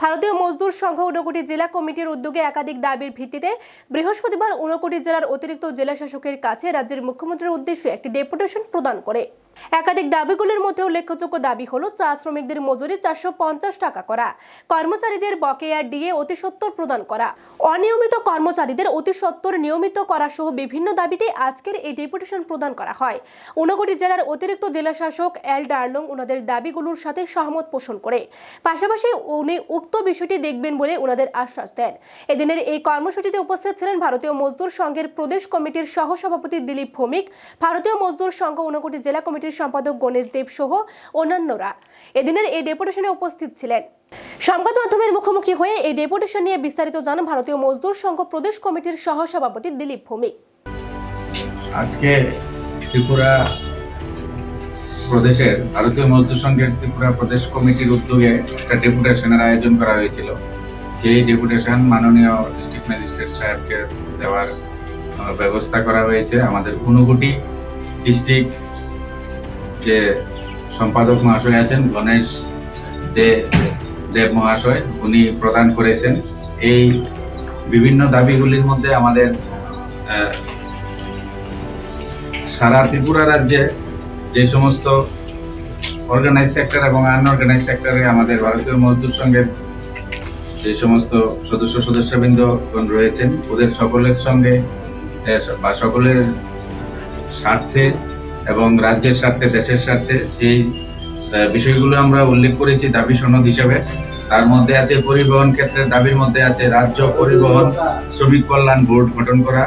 ভারতীয় মজদুর সংঘ ঊনকোটি জেলা কমিটির উদ্যোগে একাধিক দাবির ভিত্তিতে বৃহস্পতিবার ঊনকোটি জেলার অতিরিক্ত জেলা শাসকের কাছে রাজ্যের মুখ্যমন্ত্রীর উদ্দেশ্যে একটি ডেপুটেশন প্রদান করে। একাধিক দাবিগুলির মধ্যে উল্লেখযোগ্য দাবি হল, চা শ্রমিকদের মজুরি চারশো পঞ্চাশ টাকা করা, কর্মচারীদের বকেয়া ডিএ অতি সত্তর প্রদান করা, অনিয়মিত কর্মচারীদের অতি সত্তর নিয়মিত করা সহ বিভিন্ন দাবিতে আজকের এই ডেপুটেশন প্রদান করা হয়। ঊনকোটি জেলার অতিরিক্ত জেলা শাসক এল ডার্লং ওনাদের দাবিগুলোর সাথে সহমত পোষণ করে। পাশাপাশি উনি উক্ত বিষয়টি দেখবেন বলে ওনাদের আশ্বাস দেন। এদিনের এই কর্মসূচিতে উপস্থিত ছিলেন ভারতীয় মজদুর সংঘের প্রদেশ কমিটির সহসভাপতি দিলীপ ভৌমিক, ভারতীয় মজদুর সংঘ ঊনকোটি জেলা কমিটির সম্পাদক গণেশ দেব সহ অন্যান্যরা। এদিনের এই ডেপুটেশনে উপস্থিত ছিলেন। সংবাদ মাধ্যমের মুখোমুখি হয়ে এই ডেপুটেশন নিয়ে বিস্তারিত জানান ভারতীয় মজদুর সংঘ প্রদেশ কমিটির সহসভাপতি দিলীপ ভৌমিক। আজকে ত্রিপুরা প্রদেশের ভারতীয় মজদুর সংঘের ত্রিপুরা প্রদেশ কমিটির উদ্যোগে একটা ডেপুটেশনের আয়োজন করা হয়েছিল। যে ডেপুটেশন মাননীয় ডিস্ট্রিক্ট ম্যাজিস্ট্রেট সাহেবকে দেওয়ার ব্যবস্থা করা হয়েছে। আমাদের ঊনকোটি ডিস্ট্রিক্ট যে সম্পাদক মহাশয় আছেন, গণেশ দে, দেব মহাশয়, উনি প্রদান করেছেন। এই বিভিন্ন দাবিগুলির মধ্যে আমাদের সারা ত্রিপুরা রাজ্যে যে সমস্ত অর্গানাইজ সেক্টর এবং আনঅর্গানাইজ সেক্টরে আমাদের ভারতীয় মজদুর সঙ্গে যে সমস্ত সদস্য সদস্যবৃন্দগণ রয়েছেন, ওদের সকলের সঙ্গে বা সকলের স্বার্থে এবং রাজ্যের স্বার্থে, দেশের স্বার্থে যেই বিষয়গুলো আমরা উল্লেখ করেছি দাবি সনদ হিসাবে, তার মধ্যে আছে পরিবহন ক্ষেত্রে দাবির মধ্যে আছে রাজ্য পরিবহন, শ্রমিক কল্যাণ বোর্ড গঠন করা।